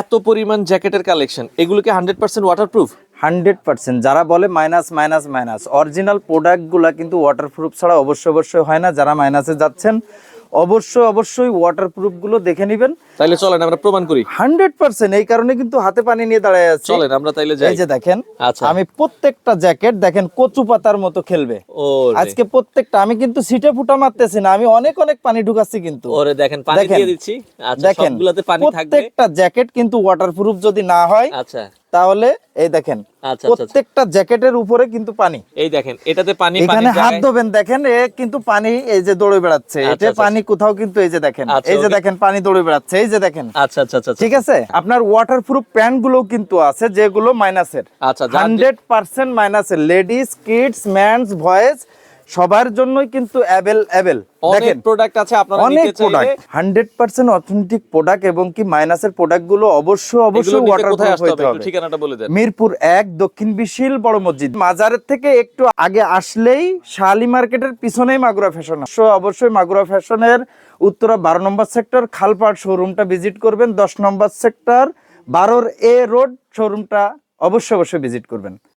এত পরিমাণ জ্যাকেটের কালেকশন এগুলো কি hundred percent waterproof hundred percent যারা বলে মাইনাস মাইনাস মাইনাস অরিজিনাল প্রোডাক্টগুলো কিন্তু ওয়াটারপ্রুফ ছাড়া অবশ্যই অবশ্যই হয় না, যারা মাইনাসে যাচ্ছেন অবশ্যই অবশ্যই ওয়াটারপ্রুফগুলো দেখে নেবেন। তাইলে চলেন আমরা প্রমাণ করি। হান্ড্রেড পার্সেন্ট এই কারণে কিন্তু হাতে পানি নিয়ে দাঁড়ায় আছে। চলেন আমরা তাইলে যাই। এই যে দেখেন আচ্ছা। আমি প্রত্যেকটা জ্যাকেট দেখেন কচু পাতার মতো খেলবে। ও আজকে প্রত্যেকটা আমি কিন্তু সিটে ফুটা মারতেছি না আমি অনেক অনেক পানি ঢুকাচ্ছি কিন্তু। ওরে দেখেন পানি। দিয়ে দিচ্ছি। আচ্ছা দেখেন সবগুলাতে পানি থাকবে। প্রত্যেকটা জ্যাকেট কিন্তু ওয়াটারপ্রুফ যদি না হয় আচ্ছা। তাহলে এই দেখেন আচ্ছা আচ্ছা আচ্ছা। প্রত্যেকটা জ্যাকেটের উপরে কিন্তু পানি। এই দেখেন এটাতে পানি এখানে হাত ধোবেন দেখেন এ কিন্তু পানি এই যে দৌড়ে বেড়াচ্ছে। এটা আচ্ছা। পানি কোথাও কিন্তু এই যে দেখেন এই যে দেখেন পানি দৌড়ে বেড়াচ্ছে এই যে দেখেন। আচ্ছা আচ্ছা আচ্ছা। ঠিক আছে? আপনার ওয়াটারপ্রুফ প্যান্টগুলো কিন্তু আছে যেগুলো মাইনাসের আচ্ছা যার যে- হান্ড্রেড পার্সেন্ট মাইনাসের লেডিস কিডস ম্যানস ভয়েস সবার জন্যই কিন্তু অ্যাভেল অ্যাভেল দেখেন প্রোডাক্ট আছে আপনারা অনেক product hundred percent authentic product এবং কি মাইনাসের প্রোডাক্টগুলো অবশ্যই অবশ্যই ওয়াটারপ্রুফ আসতে হবে? ঠিকানাটা বলে দেন। মিরপুর এক দক্ষিণ বিশিল বড় মসজিদ। মাজারের থেকে একটু আগে আসলেই শালি মার্কেটের পিছনেই মাগুরা ফ্যাশন অবশ্যই অবশ্যই মাগুরা ফ্যাশনের উত্তরা বারো নম্বর সেক্টর খালপাট শোরুমটা ভিজিট করবেন। দশ নম্বর সেক্টর বারোর এ রোড শোরুমটা অবশ্যই অবশ্যই ভিজিট করবেন।